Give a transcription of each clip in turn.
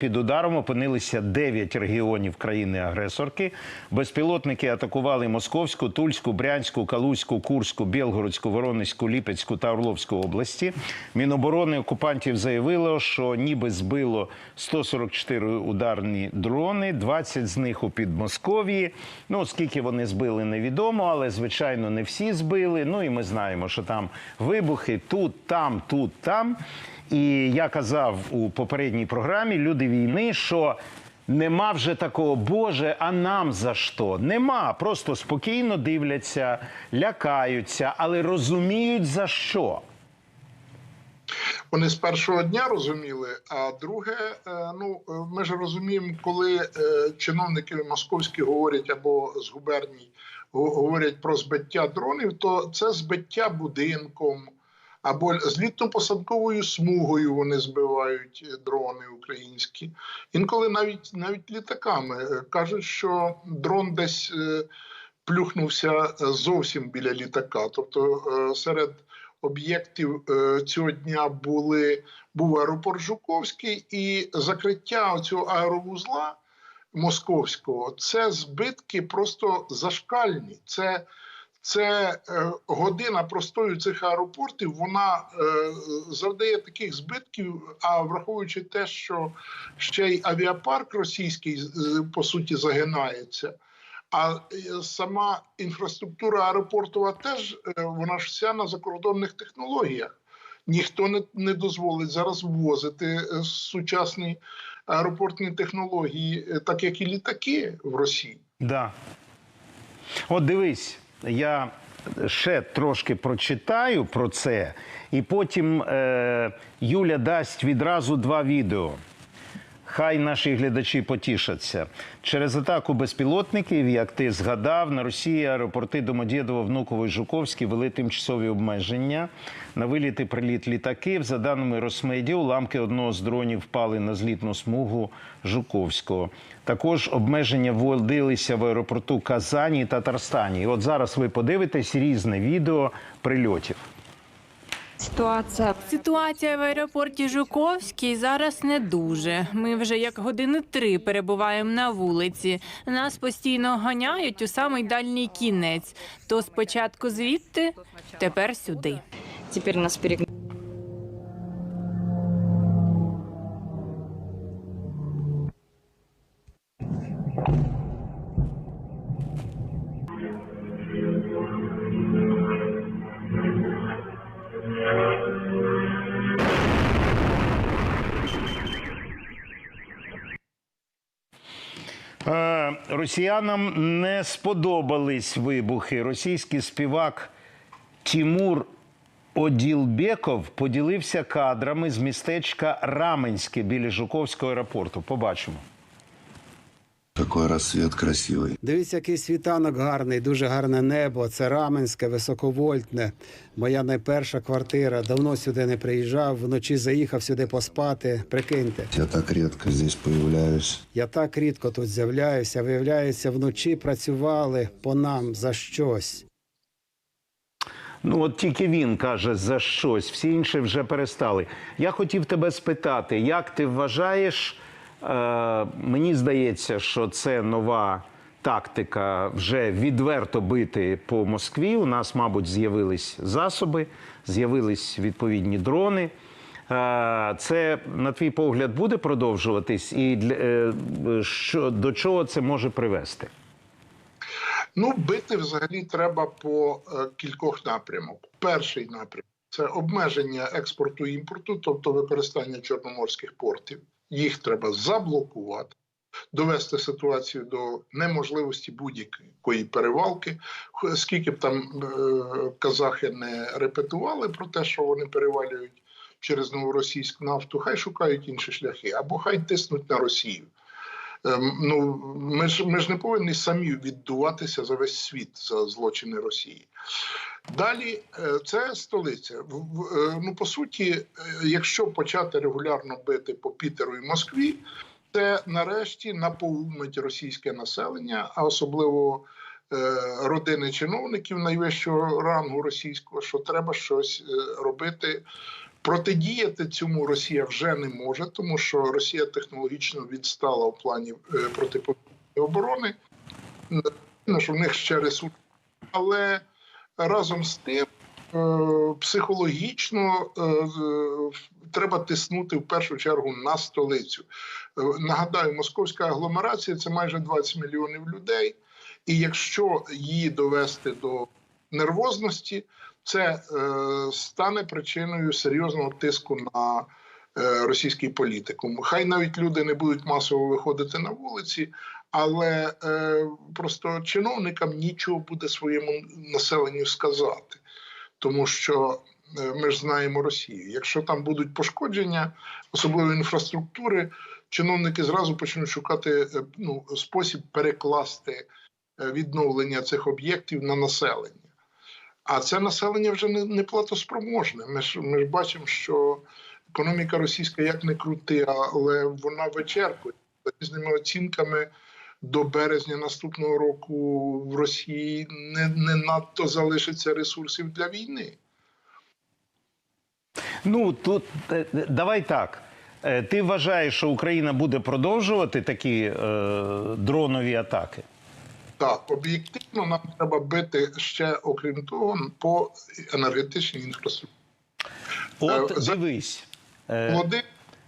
Під ударом опинилися 9 регіонів країни-агресорки. Безпілотники атакували Московську, Тульську, Брянську, Калузьку, Курську, Білгородську, Воронезьку, Ліпецьку та Орловську області. Міноборони окупантів заявило, що ніби збило 144 ударні дрони, 20 з них у Підмосков'ї. Ну, скільки вони збили, невідомо, але звичайно не всі збили. Ну і ми знаємо, що там вибухи тут, там, тут, там. І я казав у попередній програмі Люди війни, що нема вже такого Боже, а нам за що? Нема. Просто спокійно дивляться, лякаються, але розуміють за що. Вони з першого дня розуміли. А друге, е, ну е, ми ж розуміємо, коли е, чиновники московські говорять або з губерній говорять про збиття дронів, то це збиття будинком або злітно-посадковою смугою вони збивають е, дрони українські. Інколи навіть навіть літаками Е, кажуть, що дрон десь е, плюхнувся зовсім біля літака, тобто серед об'єктів цього дня були був аеропорт Жуковський і закриття цього аеровузла московського. Це збитки просто зашкальні. Це це е, година простою цих аеропортів. Вона е, завдає таких збитків. А враховуючи те, що ще й авіапарк російський по суті загинається. А е, сама інфраструктура аеропортова теж вона ж вся на закордонних технологіях. Ніхто не, не дозволить зараз ввозити сучасні аеропортні технології, так як і літаки в Росії. Да. От дивись, я ще трошки прочитаю про це, і потім е, Юля дасть відразу два відео. Хай наші глядачі потішаться. Через атаку безпілотників, як ти згадав, на Росії аеропорти Домодєдово, Внуково і Жуковський вели тимчасові обмеження. На виліти приліт літаків. За даними Росмеді, уламки одного з дронів впали на злітну смугу Жуковського. Також обмеження вводилися в аеропорту Казані і Татарстані. І от зараз ви подивитесь різне відео прильотів. Ситуація Ситуація в аеропорті Жуковський зараз не дуже. Ми вже як години три перебуваємо на вулиці. Нас постійно ганяють у самий дальній кінець. То спочатку звідти, тепер сюди. тепер нас перегнали. Е, Росіянам не сподобались вибухи. Російський співак Тімур Оділбеков поділився кадрами з містечка Раменське біля Жуковського аеропорту. Побачимо. Какой рассвет красивый. Дивіться, який світанок гарний, дуже гарне небо. Це Раменське, високовольтне. Моя найперша квартира. Давно сюди не приїжджав. Вночі заїхав сюди поспати. Прикиньте, Я так редко здесь появляюсь. я так рідко тут з'являюся. Виявляється, вночі працювали по нам за щось. Ну, от тільки він каже за щось, всі інші вже перестали. Я хотів тебе спитати, як ти вважаєш, мені здається, що це нова тактика вже відверто бити по Москві. У нас, мабуть, з'явились засоби, з'явились відповідні дрони. Е, Це, на твій погляд, буде продовжуватись, і е, що, до чого це може привести? Ну, бити взагалі треба по е, кількох напрямок. Перший напрямок це обмеження експорту і імпорту, тобто використання чорноморських портів. Їх треба заблокувати, довести ситуацію до неможливості будь-якої перевалки. Скільки б там е, казахи не репетували про те, що вони перевалюють через новоросійську нафту, хай шукають інші шляхи, або хай тиснуть на Росію. Ем, Ну, ми ж ми ж не повинні самі віддуватися за весь світ за злочини Росії. Далі е, це столиця. Е, Ну, по суті, е, якщо почати регулярно бити по Пітеру і Москві, це нарешті наповнить російське населення, а особливо родини чиновників найвищого рангу російського, що треба щось робити Протидіяти цьому Росія вже не може, тому що Росія технологічно відстала в плані протиповітряної оборони. Ну, що в них ще ресурси. Але разом з тим е, психологічно е, треба тиснути в першу чергу на столицю. Е, Нагадаю, московська агломерація це майже 20 мільйонів людей. І якщо її довести до нервозності, це е, стане причиною серйозного тиску на е, російський політикум. Хай навіть люди не будуть масово виходити на вулиці, але е, просто чиновникам нічого буде своєму населенню сказати, тому що е, ми ж знаємо Росію. Якщо там будуть пошкодження, особливо інфраструктури, чиновники зразу почнуть шукати е, ну, спосіб перекласти е, відновлення цих об'єктів на населення. А це населення вже не, не платоспроможне. Ми ж, ми ж бачимо, що економіка російська як не крути, але вона вичерпує різними оцінками. До березня наступного року в Росії не, не надто залишиться ресурсів для війни. Ну тут е, е, давай так. Е, Ти вважаєш, що Україна буде продовжувати такі е, дронові атаки? Так, об'єктивно нам треба бити ще, окрім того, по енергетичній інфраструктурі. От за- дивись, е, Володимир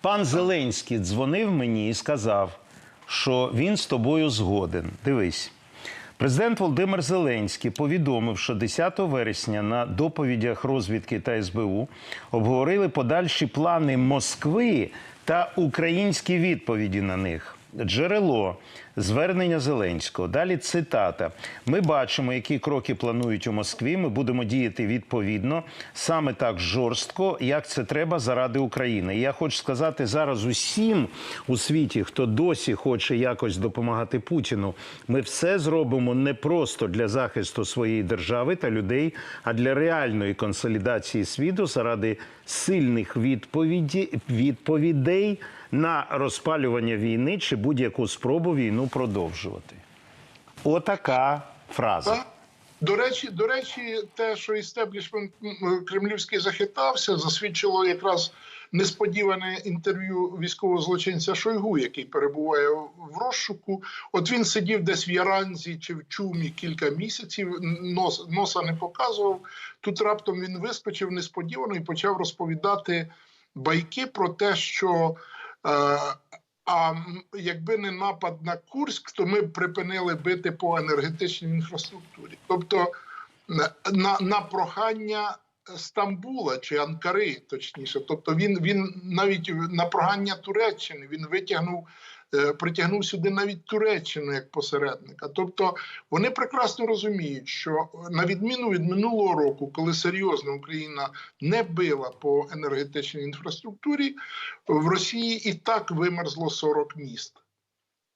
пан Зеленський дзвонив мені і сказав, що він з тобою згоден. Дивись. Президент Володимир Зеленський повідомив, що 10 вересня на доповідях розвідки та СБУ обговорили подальші плани Москви та українські відповіді на них. Джерело звернення Зеленського. Далі цитата: Ми бачимо, які кроки планують у Москві. Ми будемо діяти відповідно саме так жорстко, як це треба заради України. І я хочу сказати зараз усім у світі, хто досі хоче якось допомагати Путіну. Ми все зробимо не просто для захисту своєї держави та людей, а для реальної консолідації світу заради сильних відповіді, відповідей на розпалювання війни чи будь-яку спробу війну продовжувати. Отака фраза. До речі, до речі, те, що істеблішмент кремлівський захитався, засвідчило якраз несподіване інтерв'ю військового злочинця Шойгу, який перебуває в розшуку. От він сидів десь в Яранзі чи в Чумі кілька місяців, нос, носа не показував. Тут раптом він вискочив несподівано і почав розповідати байки про те, що. Е, а якби не напад на Курськ, то ми б припинили бити по енергетичній інфраструктурі. Тобто на, на, прохання Стамбула чи Анкари, точніше, тобто він, він навіть на прохання Туреччини він витягнув, притягнув сюди навіть Туреччину як посередника. Тобто вони прекрасно розуміють, що на відміну від минулого року, коли серйозно Україна не била по енергетичній інфраструктурі, в Росії і так вимерзло 40 міст.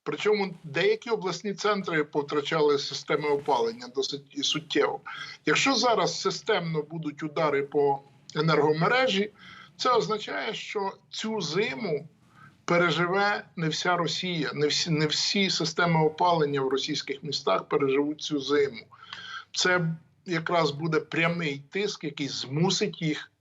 Причому деякі обласні центри повтрачали системи опалення досить суттєво. Якщо зараз системно будуть удари по енергомережі, це означає, що цю зиму переживе не вся Росія, не всі, не всі системи опалення в російських містах переживуть цю зиму. Це якраз буде прямий тиск, який змусить їх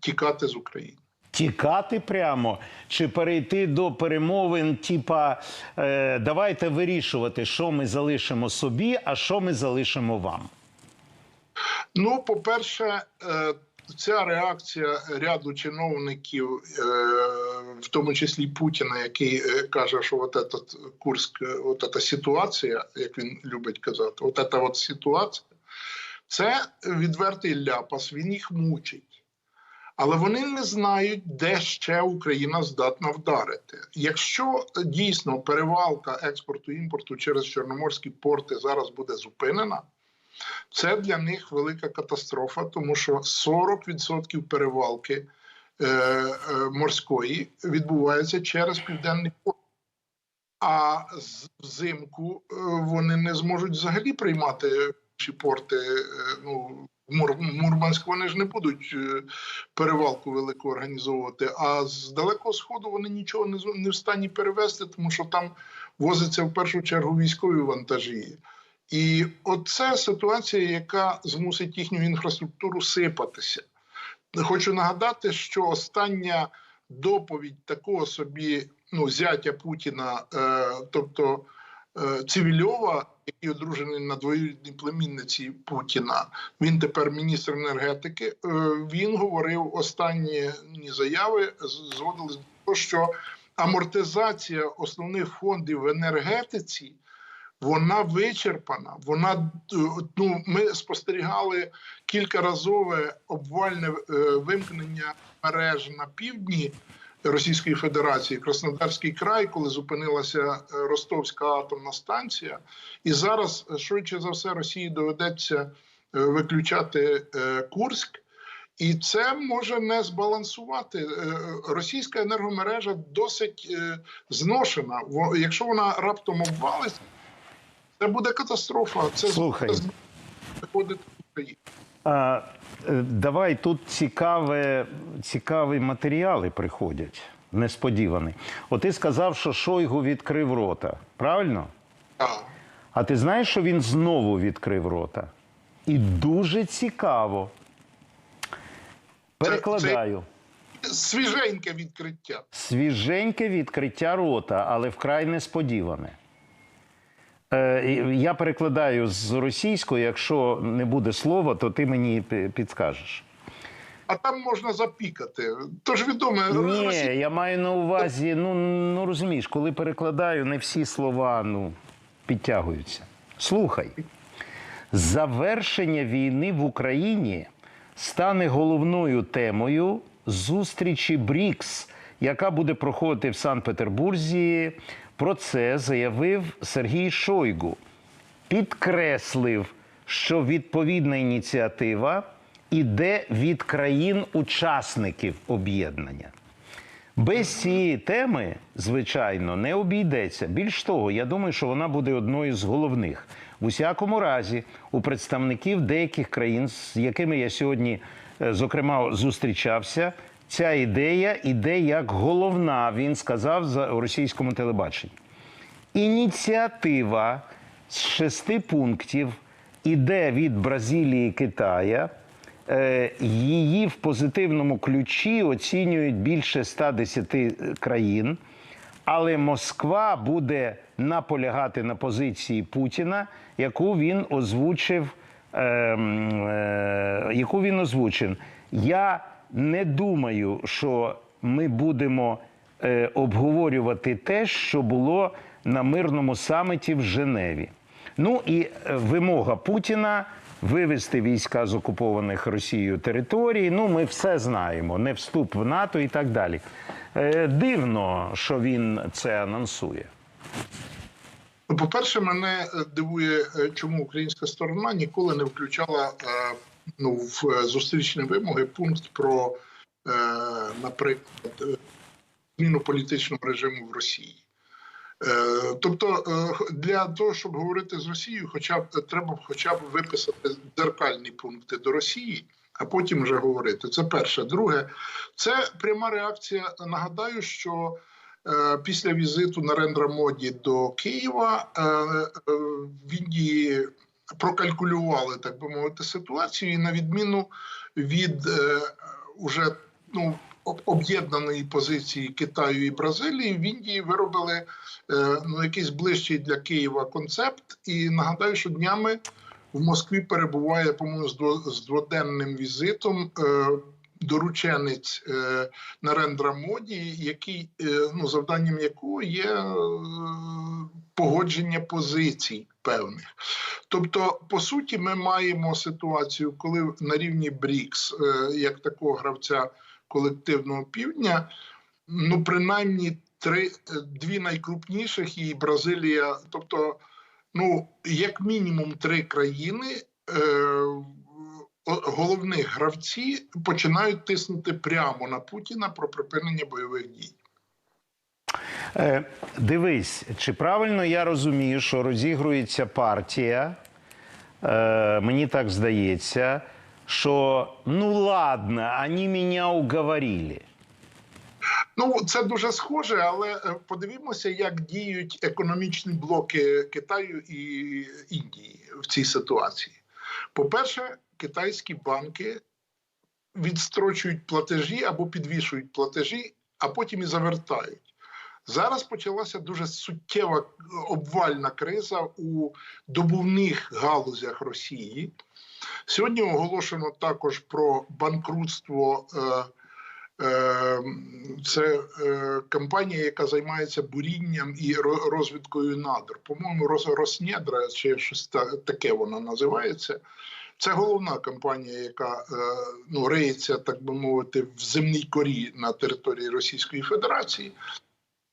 тікати з України. Тікати прямо чи перейти до перемовин, типа е, давайте вирішувати, що ми залишимо собі, а що ми залишимо вам. Ну, по-перше, е, ця реакція ряду чиновників, е, в тому числі Путіна, який е, каже, що от этот Курськ, е, от эта ситуація, як він любить казати, от эта от ситуація, це відвертий ляпас, він їх мучить. Але вони не знають, де ще Україна здатна вдарити. Якщо дійсно перевалка експорту імпорту через чорноморські порти зараз буде зупинена, це для них велика катастрофа, тому що 40% перевалки е, е, морської відбувається через південний порт. А взимку е, вони не зможуть взагалі приймати ці порти. е, Ну, Мурманськ вони ж не будуть перевалку велику організовувати. А з далекого сходу вони нічого не, не в стані перевезти, тому що там возиться в першу чергу військові вантажі. І оце ситуація, яка змусить їхню інфраструктуру сипатися. хочу нагадати, що остання доповідь такого собі ну, зятя Путіна, е, тобто е, Цивільова, який одружений на двоюрідній племінниці Путіна, він тепер міністр енергетики. Е, він говорив останні заяви, зводились до того, що амортизація основних фондів в енергетиці. Вона вичерпана. Вона е, ну ми спостерігали кількаразове обвальне е, вимкнення мереж на півдні Російської Федерації, Краснодарський край, коли зупинилася е, Ростовська атомна станція, і зараз швидше за все Росії доведеться виключати Курськ. І це може не збалансувати. Російська енергомережа досить зношена. Якщо вона раптом обвалиться, це буде катастрофа. Це Слухай. виходить в Україну. А, е, давай тут цікаве, цікаві матеріали приходять, несподівані. От ти сказав, що Шойгу відкрив рота. Правильно? Так. А ти знаєш, що він знову відкрив рота? І дуже цікаво. Перекладаю. Свіженьке відкриття. Свіженьке відкриття рота, але вкрай несподіване. Е, я перекладаю з російської, якщо не буде слова, то ти мені пі- підскажеш. А там можна запікати. Тож відомо, Ні, Росія я маю на увазі, ну, ну розумієш, коли перекладаю, не всі слова ну, підтягуються. Слухай, завершення війни в Україні стане головною темою зустрічі БРІКС, яка буде проходити в Санкт-Петербурзі. Про це заявив Сергій Шойгу. Підкреслив, що відповідна ініціатива іде від країн-учасників об'єднання. Без цієї теми, звичайно, не обійдеться. Більш того, я думаю, що вона буде одною з головних. В усякому разі, у представників деяких країн, з якими я сьогодні, е, зокрема, зустрічався, ця ідея іде як головна, він сказав за російському телебаченні. Ініціатива з шести пунктів іде від Бразилії Китая. Е, Її в позитивному ключі оцінюють більше 110 країн. Але Москва буде наполягати на позиції Путіна, яку він озвучив. е, е, яку він озвучив. Я не думаю, що ми будемо е, обговорювати те, що було на мирному саміті в Женеві. Ну і е, вимога Путіна вивести війська з окупованих Росією територій. Ну, ми все знаємо, не вступ в НАТО і так далі. Е, Дивно, що він це анонсує. Ну, По-перше, мене е, дивує, е, чому українська сторона ніколи не включала ну, в е, зустрічні вимоги пункт про, е, наприклад, е, зміну політичного режиму в Росії. Е, Тобто е, для того, щоб говорити з Росією, хоча б треба хоча б виписати дзеркальні пункти до Росії, а потім вже говорити. Це перше. Друге, це пряма реакція. Нагадаю, що е, після візиту Нарендра Моді до Києва е, е, в Індії прокалькулювали, так би мовити, ситуацію, і на відміну від е, уже ну. Об'єднаної позиції Китаю і Бразилії в Індії виробили е, ну якийсь ближчий для Києва концепт. І нагадаю, що днями в Москві перебуває, по-моєму, з дво- з дводенним візитом е, дорученець е, Нарендра Моді, який е, ну завданням якого є е, погодження позицій певних. Тобто, по суті, ми маємо ситуацію, коли на рівні БРІКС, е, як такого гравця колективного півдня, ну принаймні три е, дві найкрупніших і Бразилія, тобто, ну як мінімум три країни. Е, Головних гравці починають тиснути прямо на Путіна про припинення бойових дій. Е, Дивись, чи правильно я розумію, що розігрується партія, е, мені так здається, що ну ладно, вони мене уговорили. Ну це дуже схоже, але е, подивімося, як діють економічні блоки Китаю і Індії в цій ситуації. По-перше, китайські банки відстрочують платежі або підвішують платежі, а потім і завертають. Зараз почалася дуже суттєва е, обвальна криза у добувних галузях Росії. Сьогодні оголошено також про банкрутство. Е, е, це компанія, яка займається бурінням і ро- розвідкою надр. По-моєму, Рос- Роснедра чи щось таке вона називається. Це головна компанія, яка ну, риється, так би мовити, в земній корі на території Російської Федерації.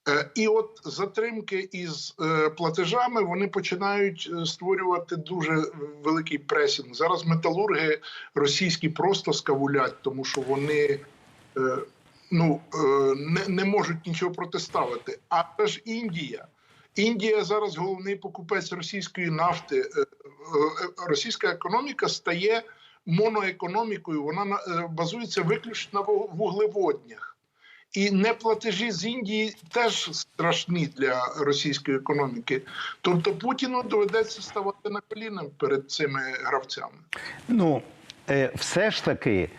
Е, І от затримки із е, платежами вони починають е, створювати дуже великий пресінг. Зараз металурги російські просто скавулять, тому що вони ну, не, не можуть нічого протиставити. А ж Індія. Індія зараз головний покупець російської нафти. Російська економіка стає моноекономікою. Вона на- базується виключно на вуглеводнях. І неплатежі з Індії теж страшні для російської економіки. Тобто Путіну доведеться ставати на коліна перед цими гравцями. Ну, е, все ж таки,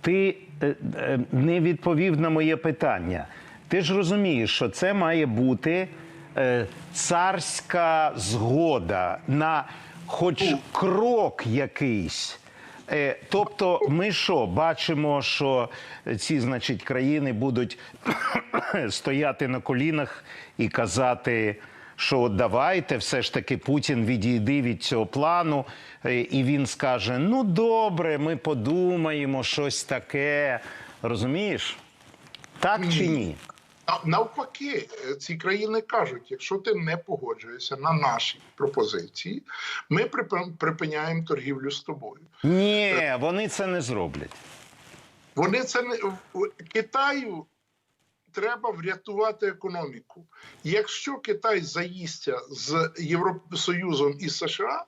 ти е, е, не відповів на моє питання. Ти ж розумієш, що це має бути царська згода на хоч крок якийсь. Е, Тобто, ми що бачимо, що ці, значить, країни будуть стояти на колінах і казати, що давайте, все ж таки Путін відійди від цього плану, е, і він скаже: ну добре, ми подумаємо щось таке. Розумієш? Так чи ні? Навпаки, е, ці країни кажуть: якщо ти не погоджуєшся на наші пропозиції, ми припиняємо торгівлю з тобою. Ні, вони це не зроблять. Вони це не Китаю треба врятувати економіку. Якщо Китай заїсться з Євросоюзом і США.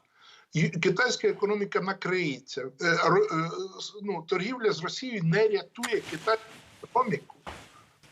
Китайська економіка накриється. Е, е, Ну, торгівля з Росією не рятує китайську економіку.